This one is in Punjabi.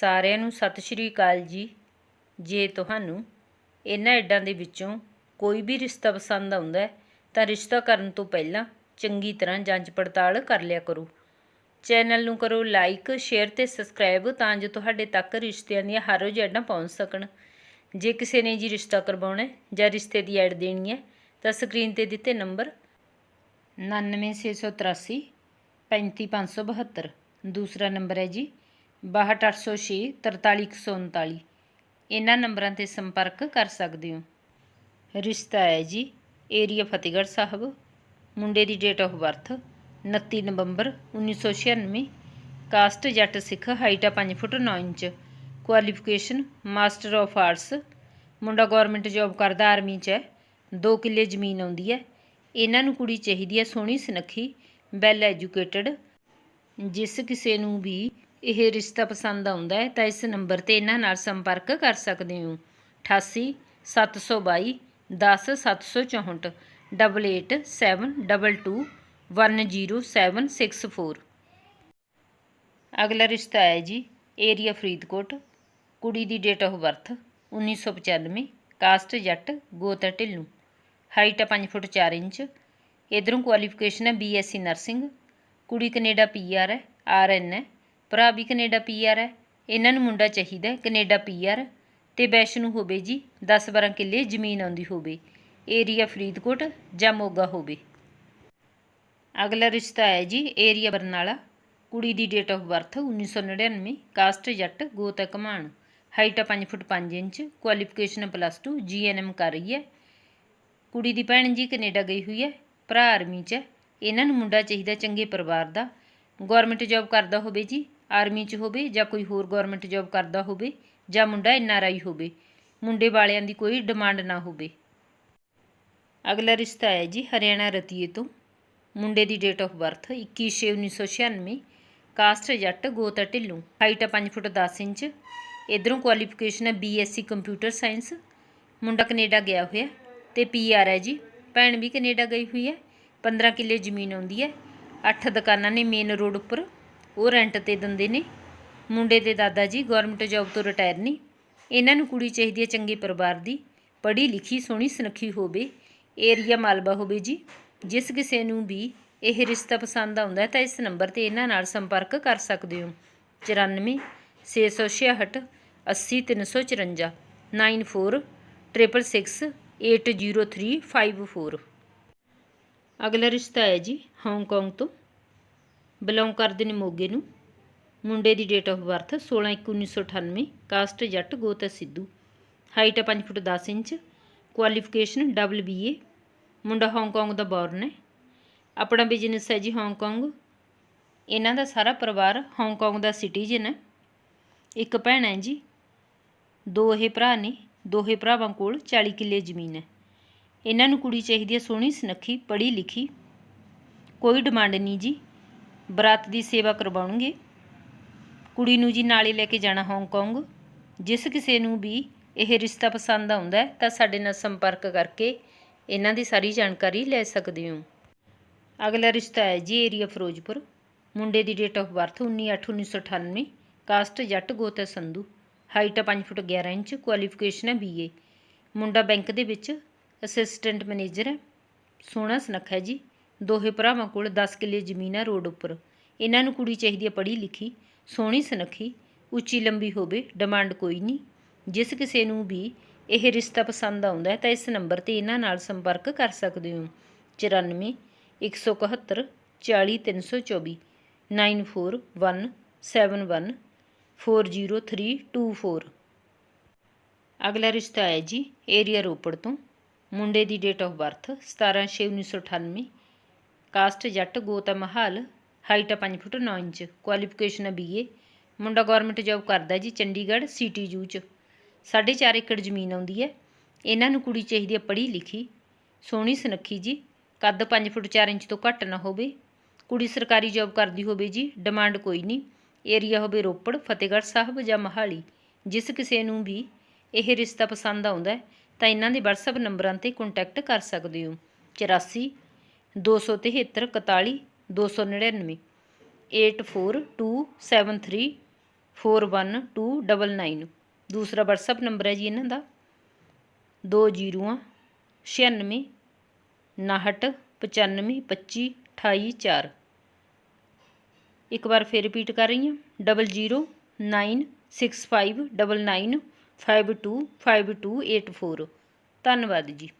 ਸਾਰਿਆਂ ਨੂੰ ਸਤਿ ਸ਼੍ਰੀ ਅਕਾਲ ਜੀ। ਜੇ ਤੁਹਾਨੂੰ ਇਹਨਾਂ ਐਡਾਂ ਦੇ ਵਿੱਚੋਂ ਕੋਈ ਵੀ ਰਿਸ਼ਤਾ ਪਸੰਦ ਆਉਂਦਾ ਹੈ, ਤਾਂ ਰਿਸ਼ਤਾ ਕਰਨ ਤੋਂ ਪਹਿਲਾਂ ਚੰਗੀ ਤਰ੍ਹਾਂ ਜਾਂਚ ਪੜਤਾਲ ਕਰ ਲਿਆ ਕਰੋ। ਚੈਨਲ ਨੂੰ ਕਰੋ ਲਾਈਕ, ਸ਼ੇਅਰ ਤੇ ਸਬਸਕ੍ਰਾਈਬ ਤਾਂ ਜੋ ਤੁਹਾਡੇ ਤੱਕ ਰਿਸ਼ਤਿਆਂ ਦੀਆਂ ਹਰ ਰੋਜ਼ ਐਡਾਂ ਪਹੁੰਚ ਸਕਣ। ਜੇ ਕਿਸੇ ਨੇ ਜੀ ਰਿਸ਼ਤਾ ਕਰਵਾਉਣਾ ਜਾਂ ਰਿਸ਼ਤੇ ਦੀ ਐਡ ਦੇਣੀ ਹੈ, ਤਾਂ ਸਕਰੀਨ ਤੇ ਦਿੱਤੇ ਨੰਬਰ 99683 35572 ਦੂਸਰਾ ਨੰਬਰ ਹੈ ਜੀ 62806 43139 ਇਹਨਾਂ ਨੰਬਰਾਂ ਤੇ ਸੰਪਰਕ ਕਰ ਸਕਦੇ ਹੋ। ਰਿਸ਼ਤਾ ਹੈ ਜੀ ਏਰੀਆ ਫਤਿਹਗੜ੍ਹ ਸਾਹਿਬ। ਮੁੰਡੇ ਦੀ ਡੇਟ ਆਫ ਬਰਥ 29 ਨਵੰਬਰ 1996 ਕਾਸਟ ਜੱਟ ਸਿੱਖ ਹਾਈਟ ਆ 5 foot 9 inch. Qualification master of arts ਮੁੰਡਾ ਗਵਰਨਮੈਂਟ ਜੌਬ ਕਰਦਾ ਆਰਮੀ 'ਚ ਹੈ। 2 ਕਿੱਲੇ ਜ਼ਮੀਨ ਆਉਂਦੀ ਹੈ। ਇਹਨਾਂ ਨੂੰ ਕੁੜੀ ਚਾਹੀਦੀ ਹੈ ਸੋਹਣੀ ਸੁਨੱਖੀ ਵੈਲ ਐਜੂਕੇਟਡ ਜਿਸ ਕਿਸੇ ਨੂੰ ਵੀ ਇਹ ਰਿਸ਼ਤਾ ਪਸੰਦ ਆਉਂਦਾ ਹੈ, ਤਾਂ ਇਸ ਨੰਬਰ ਤੇ ਇਹਨਾਂ ਨਾਲ ਸੰਪਰਕ ਕਰ ਸਕਦੇ ਹੋ। 88 722 10 764 8872 10764 ਅਗਲਾ ਰਿਸ਼ਤਾ ਹੈ ਜੀ, ਏਰੀਆ ਫਰੀਦਕੋਟ, ਕੁੜੀ ਦੀ date of birth 1995 caste Jatt, ਗੋਤਾ ਹੈ ਢਿੱਲੋਂ। ਹਾਈਟ ਹੈ 5 ਫੁੱਟ 4 ਇੰਚ ਇਧਰੋਂ ਕੁਆਲੀਫਿਕੇਸ਼ਨ ਹੈ ਬੀਐਸਸੀ ਨਰਸਿੰਗ ਕੁੜੀ ਕੈਨੇਡਾ ਪੀਆਰ ਹੈ ਆਰਐਨ ਹੈ। ਭਰਾ ਵੀ ਕੈਨੇਡਾ ਪੀਆਰ ਹੈ। ਇਹਨਾਂ ਨੂੰ ਮੁੰਡਾ ਚਾਹੀਦਾ ਹੈ ਕੈਨੇਡਾ ਪੀਆਰ ਤੇ ਵੈਸ਼ਨੂੰ ਹੋਵੇ ਜੀ 10-12 ਕਿੱਲੇ ਜ਼ਮੀਨ ਆਉਂਦੀ ਹੋਵੇ, ਏਰੀਆ ਫਰੀਦਕੋਟ ਜਾਂ ਮੋਗਾ ਹੋਵੇ। ਅਗਲਾ ਰਿਸ਼ਤਾ ਹੈ ਜੀ ਏਰੀਆ ਬਰਨਾਲਾ। ਕੁੜੀ ਦੀ date of birth 1999 caste Jatt, ਗੋਤਾ ਹੈ ਹਾਈਟ ਹੈ 5 foot 5 inch qualification plus 2 GNM ਕਰ ਰਹੀ ਹੈ। ਕੁੜੀ ਦੀ ਭੈਣ ਜੀ ਕੈਨੇਡਾ ਗਈ ਹੋਈ ਹੈ, ਭਰਾ ਆਰਮੀ 'ਚ ਹੈ। ਇਹਨਾਂ ਨੂੰ ਮੁੰਡਾ ਚਾਹੀਦਾ ਚੰਗੇ ਪਰਿਵਾਰ ਦਾ। ਗਵਰਨਮੈਂਟ ਜੌਬ ਕਰਦਾ ਹੋਵੇ ਜੀ ਆਰਮੀ 'ਚ ਹੋਵੇ ਜਾਂ ਕੋਈ ਹੋਰ ਗਵਰਨਮੈਂਟ ਜੌਬ ਕਰਦਾ ਹੋਵੇ ਜਾਂ ਮੁੰਡਾ ਐਨਆਰਆਈ ਹੋਵੇ, ਮੁੰਡੇ ਵਾਲਿਆਂ ਦੀ ਕੋਈ ਡਿਮਾਂਡ ਨਾ ਹੋਵੇ। ਅਗਲਾ ਰਿਸ਼ਤਾ ਹੈ ਜੀ ਹਰਿਆਣਾ ਰਤੀਏ ਤੋਂ। ਮੁੰਡੇ ਦੀ date of birth 21/6/1996 caste Jatt ਗੋਤਾ ਹੈ ਢਿੱਲੋਂ। ਹਾਈਟ ਹੈ 5 ਫੁੱਟ 10 ਇੰਚ, ਇਧਰੋਂ ਕੁਆਲੀਫਿਕੇਸ਼ਨ ਹੈ ਬੀਐਸਸੀ ਕੰਪਿਊਟਰ ਸਾਇੰਸ ਮੁੰਡਾ ਕੈਨੇਡਾ ਗਿਆ ਹੋਇਆ ਤੇ ਪੀਆਰ ਹੈ ਜੀ, ਭੈਣ ਵੀ ਕੈਨੇਡਾ ਗਈ ਹੋਈ ਹੈ। 15 ਕਿੱਲੇ ਜ਼ਮੀਨ ਆਉਂਦੀ ਹੈ। 8 ਦੁਕਾਨਾਂ ਨੇ ਮੇਨ ਰੋਡ ਉੱਪਰ। ਉਹ ਰੈਂਟ ਤੇ ਦਿੰਦੇ ਨੇ। ਮੁੰਡੇ ਦੇ ਦਾਦਾ ਜੀ ਗਵਰਨਮੈਂਟ ਜੌਬ ਤੋਂ ਰਿਟਾਇਰ ਨੇ। ਇਹਨਾਂ ਨੂੰ ਕੁੜੀ ਚਾਹੀਦੀ ਹੈ ਚੰਗੇ ਪਰਿਵਾਰ ਦੀ। ਪੜ੍ਹੀ ਲਿਖੀ, ਸੋਹਣੀ ਸੁਨੱਖੀ ਹੋਵੇ। ਏਰੀਆ ਮਾਲਵਾ ਹੋਵੇ ਜੀ। ਜਿਸ ਕਿਸੇ ਨੂੰ ਵੀ ਇਹ ਰਿਸ਼ਤਾ ਪਸੰਦ ਆਉਂਦਾ ਤਾਂ ਇਸ ਨੰਬਰ ਤੇ ਇਹਨਾਂ ਨਾਲ ਸੰਪਰਕ ਕਰ ਸਕਦੇ ਹੋ। 94 666 80354 94 666 803554 ਅਗਲਾ ਰਿਸ਼ਤਾ ਹੈ ਜੀ ਹਾਂਗਕਾਂਗ ਤੋਂ। ਬਿਲੋਂਗ ਕਰਦੇ ਨੇ ਮੋਗੇ ਨੂੰ। ਮੁੰਡੇ ਦੀ date of birth 16/1/1998 caste Jatt ਗੋਤ ਹੈ ਸਿੱਧੂ। ਹਾਈਟ ਹੈ 5 foot 10 inch qualification double BA ਮੁੰਡਾ ਹਾਂਗਕਾਂਗ ਦਾ ਬੌਰਨ ਹੈ। ਆਪਣਾ ਬਿਜ਼ਨਸ ਹੈ ਜੀ ਹਾਂਗਕਾਂਗ ਇਹਨਾਂ ਦਾ ਸਾਰਾ ਪਰਿਵਾਰ ਹਾਂਗਕਾਂਗ ਦਾ ਸਿਟੀਜ਼ਨ ਹੈ। ਇੱਕ ਭੈਣ ਹੈ ਜੀ, ਦੋ ਇਹ ਭਰਾ ਨੇ, ਦੋਹੇ ਭਰਾਵਾਂ ਕੋਲ 40 ਕਿੱਲੇ ਜ਼ਮੀਨ ਹੈ। ਇਹਨਾਂ ਨੂੰ ਕੁੜੀ ਚਾਹੀਦੀ ਹੈ ਸੋਹਣੀ, ਸੁਨੱਖੀ ਪੜ੍ਹੀ ਲਿਖੀ ਕੋਈ ਡਿਮਾਂਡ ਨਹੀਂ ਜੀ। ਬਰਾਤ ਦੀ ਸੇਵਾ ਕਰਵਾਉਣਗੇ। ਕੁੜੀ ਨੂੰ ਜੀ ਨਾਲੇ ਲੈ ਕੇ ਜਾਣਾ ਹਾਂਗਕਾਂਗ ਜਿਸ ਕਿਸੇ ਨੂੰ ਵੀ ਇਹ ਰਿਸ਼ਤਾ ਪਸੰਦ ਆਉਂਦਾ ਹੈ, ਤਾਂ ਸਾਡੇ ਨਾਲ ਸੰਪਰਕ ਕਰਕੇ ਇਹਨਾਂ ਦੀ ਸਾਰੀ ਜਾਣਕਾਰੀ ਲੈ ਸਕਦੇ ਹੋ। ਅਗਲਾ ਰਿਸ਼ਤਾ ਹੈ ਜੀ ਏਰੀਆ ਫਿਰੋਜ਼ਪੁਰ। ਮੁੰਡੇ ਦੀ date of birth 19/8/1998 caste Jatt ਗੋਤ ਹੈ ਸੰਧੂ। ਹਾਈਟ ਹੈ 5 ਫੁੱਟ 11 ਇੰਚ ਕੁਆਲੀਫਿਕੇਸ਼ਨ ਹੈ ਬੀਏ ਮੁੰਡਾ ਬੈਂਕ ਦੇ ਵਿੱਚ ਅਸਿਸਟੈਂਟ ਮੈਨੇਜਰ ਹੈ। ਸੋਹਣਾ ਸੁਨੱਖਾ ਹੈ ਜੀ। ਦੋਹੇ ਭਰਾਵਾਂ ਕੋਲ 10 ਕਿੱਲੇ ਜ਼ਮੀਨ ਹੈ ਰੋਡ ਉੱਪਰ। ਇਹਨਾਂ ਨੂੰ ਕੁੜੀ ਚਾਹੀਦੀ ਹੈ ਪੜ੍ਹੀ ਲਿਖੀ, ਸੋਹਣੀ ਸੁਨੱਖੀ, ਉੱਚੀ ਲੰਬੀ ਹੋਵੇ, ਡਿਮਾਂਡ ਕੋਈ ਨਹੀਂ। ਜਿਸ ਕਿਸੇ ਨੂੰ ਵੀ ਇਹ ਰਿਸ਼ਤਾ ਪਸੰਦ ਆਉਂਦਾ ਹੈ ਤਾਂ ਇਸ ਨੰਬਰ ਤੇ ਇਹਨਾਂ ਨਾਲ ਸੰਪਰਕ ਕਰ ਸਕਦੇ ਹੋ। 94 171 40324 9417140324 ਅਗਲਾ ਰਿਸ਼ਤਾ ਹੈ ਜੀ ਏਰੀਆ ਰੋਪੜ ਤੋਂ। ਮੁੰਡੇ ਦੀ date of birth 17/6/1998 caste Jatt ਗੋਤਾ Mahal height ਹੈ 5 ਫੁੱਟ 9 ਇੰਚ ਕੁਆਲੀਫਿਕੇਸ਼ਨ ਹੈ ਬੀਏ ਮੁੰਡਾ ਗਵਰਨਮੈਂਟ ਜੌਬ ਕਰਦਾ ਜੀ ਚੰਡੀਗੜ੍ਹ ਸਿਟੀ ਜੂ ਚ। 4.5 ਏਕੜ ਜ਼ਮੀਨ ਆਉਂਦੀ ਹੈ। ਇਹਨਾਂ ਨੂੰ ਕੁੜੀ ਚਾਹੀਦੀ ਹੈ ਪੜ੍ਹੀ ਲਿਖੀ, ਸੋਹਣੀ ਸੁਨੱਖੀ ਜੀ, ਕੱਦ 5 ਫੁੱਟ 4 ਇੰਚ ਤੋਂ ਘੱਟ ਨਾ ਹੋਵੇ। ਕੁੜੀ ਸਰਕਾਰੀ ਜੌਬ ਕਰਦੀ ਹੋਵੇ ਜੀ ਡਿਮਾਂਡ ਕੋਈ ਨਹੀਂ। ਏਰੀਆ ਹੋਵੇ ਰੋਪੜ, ਫਤਿਹਗੜ੍ਹ ਸਾਹਿਬ ਜਾਂ ਮਹਾਲੀ। ਜਿਸ ਕਿਸੇ ਨੂੰ ਵੀ ਇਹ ਰਿਸ਼ਤਾ ਪਸੰਦ ਆਉਂਦਾ ਤਾਂ ਇਹਨਾਂ ਦੇ WhatsApp ਨੰਬਰਾਂ ਤੇ ਕੰਟੈਕਟ ਕਰ ਸਕਦੇ ਹੋ। 84 273 41 299 84273 412999 ਦੂਸਰਾ WhatsApp ਨੰਬਰ ਹੈ ਜੀ ਇਹਨਾਂ ਦਾ। ਦੋ ਜੀਰੋਆਂ, ਛਿਆਨਵੇਂ ਉਨਾਹਠ ਪਚਾਨਵੇਂ, ਪੱਚੀ, ਅਠਾਈ, ਚਾਰ। ਇੱਕ ਵਾਰ ਫਿਰ ਰਿਪੀਟ ਕਰ ਰਹੀ ਹਾਂ। Double zero nine six five double nine five two five two eight four ਧੰਨਵਾਦ ਜੀ।